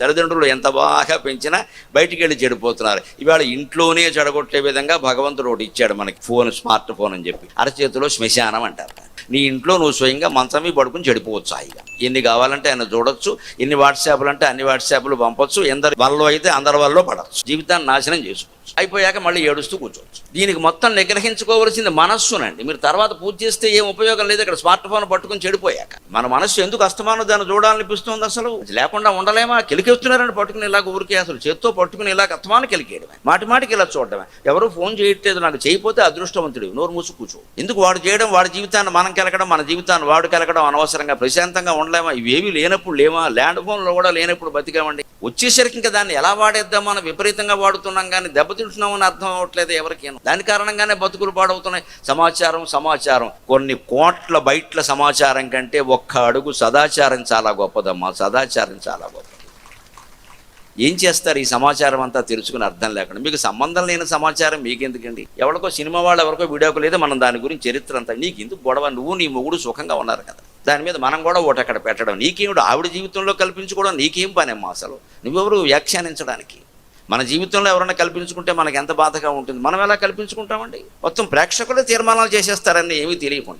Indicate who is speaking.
Speaker 1: తల్లిదండ్రులు ఎంత బాగా పెంచినా బయటికి వెళ్ళి చెడిపోతున్నారు. ఇవాళ ఇంట్లోనే చెడగొట్టే విధంగా భగవంతుడు ఒకటి ఇచ్చాడు మనకి. ఫోన్ స్మార్ట్ ఫోన్ అని చెప్పి. అరచేతిలో శ్మశానం అంటారు. నీ ఇంట్లో నువ్వు స్వయంగా మంచం పడుకుని చెడిపోవచ్చు హాయిగా. ఎన్ని కావాలంటే ఆయన చూడొచ్చు ఎన్ని వాట్సాప్లు అంటే అన్ని వాట్సాప్లు పంపొచ్చు ఎందరి వల్ల అయితే అందరి వల్ల పడవచ్చు జీవితాన్ని నాశనం చేసుకో. అయిపోయాక మళ్ళీ ఏడుస్తూ కూర్చోవచ్చు. దీనికి మొత్తం నిగ్రహించుకోవలసింది మనస్సునండి. మీరు తర్వాత పూజ చేస్తే ఏం ఉపయోగం లేదు. ఇక్కడ స్మార్ట్ ఫోన్ పట్టుకుని చెడిపోయాక. మన మనస్సు ఎందుకు అస్తమానం? దాన్ని చూడాలనిపిస్తుంది అసలు. లేకుండా ఉండలేమా? కిలికెస్తున్నారని పట్టుకుని ఇలాగ ఊరికే అసలు. చేత్తో పట్టుకుని ఇలాగ అస్తమానం కిలికేయడమే. మాటి మాటికి ఇలా చూడడమే. ఎవరు ఫోన్ చేయట్లేదు. నాకు చేయకపోతే అదృష్టవంతుడు. నోరు మూసు కూర్చో. ఎందుకు వాడు చేయడం? వాడి జీవితాన్ని మనం కెలకడం మన జీవితాన్ని వాడు కలకడం అనవసరంగా ప్రశాంతంగా ఉండలేమా? ఇవేవి లేనప్పుడు లేమా ల్యాండ్ ఫోన్లో కూడా లేనప్పుడు బతికామండి. వచ్చేసరికి ఇంకా దాన్ని ఎలా వాడేద్దామని విపరీతంగా వాడుతున్నాం. కానీ చూసినామని అర్థం అవ్వట్లేదు ఎవరికైనా. దాని కారణంగానే బతుకులు పాడవుతున్నాయి. సమాచారం సమాచారం. కొన్ని కోట్ల బయట్ల సమాచారం కంటే ఒక్క అడుగు సదాచారం చాలా గొప్పదమ్మా. సదాచారం చాలా గొప్పది. ఏం చేస్తారు? ఈ సమాచారం అంతా తెలుసుకుని అర్థం లేకుండా. మీకు సంబంధం లేని సమాచారం మీకెందుకండి? ఎవరికో సినిమా వాళ్ళు ఎవరికో వీడియోకు లేదు మనం దాని గురించి చరిత్ర అంతా నీకు ఎందుకు గొడవ? నువ్వు నీ మొగుడు సుఖంగా ఉన్నారు కదా. దాని మీద మనం కూడా ఒకటి అక్కడ పెట్టడం. నీకేమిడు ఆవిడ జీవితంలో కల్పించుకోవడం నీకేం పని అమ్మా అసలు? నువ్వెవరు వ్యాఖ్యానించడానికి? మన జీవితంలో ఎవరైనా కల్పించుకుంటే మనకి ఎంత బాధగా ఉంటుంది? మనం ఎలా కల్పించుకుంటామండి? మొత్తం ప్రేక్షకులే తీర్మానాలు చేసేస్తారని ఏమీ తెలియకుండా.